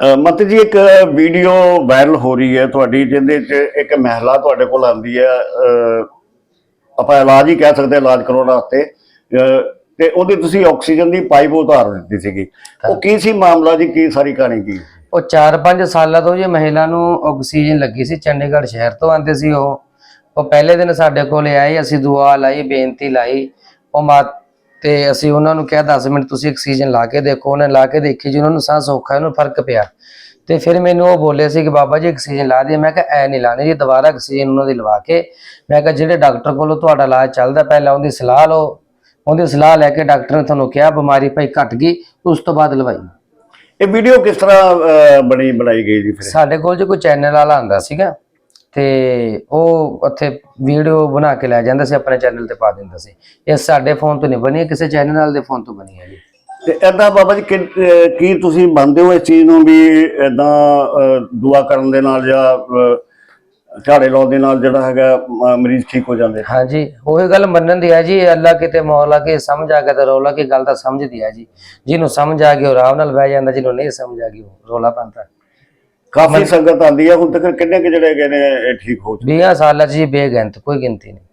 ਮਤ ਜੀ ਇੱਕ ਵੀਡੀਓ ਵਾਇਰਲ ਹੋ ਰਹੀ ਹੈ ਤੁਹਾਡੀ ਜਿਹਦੇ 'ਚ ਇੱਕ ਮਹਿਲਾ ਤੁਹਾਡੇ ਕੋਲ ਆਂਦੀ ਹੈ। ਆਪਾਂ ਇਲਾਜ ਹੀ ਕਹਿ ਸਕਦੇ ਇਲਾਜ ਕਰਾਉਣ ਵਾਸਤੇ। ਤੇ ਉਹਦੀ ਤੁਸੀਂ ਆਕਸੀਜਨ ਦੀ ਪਾਈਪ ਉਤਾਰ ਦਿੱਤੀ ਸੀਗੀ। ਉਹ ਕੀ ਸੀ ਮਾਮਲਾ ਜੀ? ਕੀ ਸਾਰੀ ਕਹਾਣੀ ਕੀ? ਉਹ 4-5 ਸਾਲਾਂ ਤੋਂ ਜੀ ਮਹਿਲਾ ਨੂੰ ਆਕਸੀਜਨ ਲੱਗੀ ਸੀ ਚੰਡੀਗੜ੍ਹ ਸ਼ਹਿਰ ਤੋਂ ਆਂਦੇ ਸੀ ਉਹ। ਉਹ ਪਹਿਲੇ ਦਿਨ ਸਾਡੇ ਕੋਲ ਆਏ ਅਸੀਂ ਦੁਆ ਲਾਈ ਬੇਨਤੀ ਲਾਈ। ਉਹ ਮਾ ਤੇ ਅਸੀਂ ਉਹਨਾਂ ਨੂੰ ਕਿਹਾ 10 ਮਿੰਟ ਤੁਸੀਂ ਆਕਸੀਜਨ ਲਾ ਕੇ ਦੇਖੋ। ਉਹਨੇ ਲਾ ਕੇ ਦੇਖੀ ਜੀ ਉਹਨਾਂ ਨੂੰ ਸਾਹ ਸੌਖਾ ਉਹਨੂੰ ਫ਼ਰਕ ਪਿਆ। ਤੇ ਫਿਰ ਮੈਨੂੰ ਉਹ ਬੋਲੇ ਸੀ ਕਿ ਬਾਬਾ ਜੀ ਆਕਸੀਜਨ ਲਾ ਦੇ ਮੈਂ ਕਿਹਾ ਐ ਨਹੀਂ ਲਾਣੀ ਜੀ ਦੁਬਾਰਾ ਆਕਸੀਜਨ ਉਹਨਾਂ ਦੀ ਲਵਾ ਕੇ। ਮੈਂ ਕਿਹਾ ਜਿਹੜੇ ਡਾਕਟਰ ਕੋਲੋਂ ਤੁਹਾਡਾ ਇਲਾਜ ਚੱਲਦਾ ਪਹਿਲਾਂ ਉਹਦੀ ਸਲਾਹ ਲਓ। ਉਹਦੀ ਸਲਾਹ ਲੈ ਕੇ ਡਾਕਟਰ ਨੇ ਤੁਹਾਨੂੰ ਕਿਹਾ ਬਿਮਾਰੀ ਭਾਈ ਘਟ ਗਈ ਉਸ ਤੋਂ ਬਾਅਦ ਲਵਾਈ। ਇਹ ਵੀਡੀਓ ਕਿਸ ਤਰ੍ਹਾਂ ਬਣੀ ਬਣਾਈ ਗਈ ਜੀ ਫਿਰ? ਸਾਡੇ ਕੋਲ ਜੋ ਕੋਈ ਚੈਨਲ ਵਾਲਾ ਆਂਦਾ ਸੀਗਾ। ਤੇ ਉਹ ਉੱਥੇ ਵੀਡੀਓ ਬਣਾ ਕੇ ਲੈ ਜਾਂਦਾ ਸੀ ਆਪਣੇ ਚੈਨਲ ਤੇ ਪਾ ਦਿੰਦਾ ਸੀ। ਇਹ ਸਾਡੇ ਫੋਨ ਤੋਂ ਨਹੀਂ ਬਣੀ ਕਿਸੇ ਚੈਨਲ ਵਾਲੇ ਦੇ ਫੋਨ ਤੋਂ ਬਣੀ ਹੈ ਜੀ। ਤੇ ਏਦਾਂ ਬਾਬਾ ਜੀ ਕਿ- ਤੁਸੀਂ ਮੰਨਦੇ ਹੋ ਇਸ ਚੀਜ਼ ਨੂੰ ਵੀ ਏਦਾਂ ਦੁਆ ਕਰਨ ਦੇ ਨਾਲ ਜਾਂ ਝਾੜੇ ਲਾਉਣ ਦੇ ਨਾਲ ਜਿਹੜਾ ਹੈਗਾ ਮਰੀਜ਼ ਠੀਕ ਹੋ ਜਾਂਦੇ? ਹਾਂਜੀ ਉਹੀ ਗੱਲ ਮੰਨਣ ਦੀ ਹੈ ਜੀ। ਅੱਲਾ ਕਿਤੇ ਮੌਲਾ ਕੇ ਸਮਝ ਆ ਗਿਆ ਤਾਂ ਰੌਲਾ ਕੀ ਗੱਲ ਤਾਂ ਸਮਝਦੀ ਹੈ ਜੀ। ਜਿਹਨੂੰ ਸਮਝ ਆ ਗਈ ਉਹ ਆਰਾਮ ਨਾਲ ਬਹਿ ਜਾਂਦਾ ਜਿਹਨੂੰ ਨਹੀਂ ਸਮਝ ਆ ਗਈ ਉਹ ਰੌਲਾ ਪਾਉਂਦਾ। ਕਾਫੀ ਸੰਗਤ ਆਂਦੀ ਹੈ ਹੁਣ ਤੱਕ ਕਿੰਨੇ ਕਿ ਜਿਹੜੇ ਹੈਗੇ ਨੇ ਇਹ ਠੀਕ ਹੋ ਚੁੱਕੇ? 20 ਸਾਲਾਂ 'ਚ ਜੀ ਬੇਗਿਣਤ ਕੋਈ ਗਿਣਤੀ ਨਹੀਂ।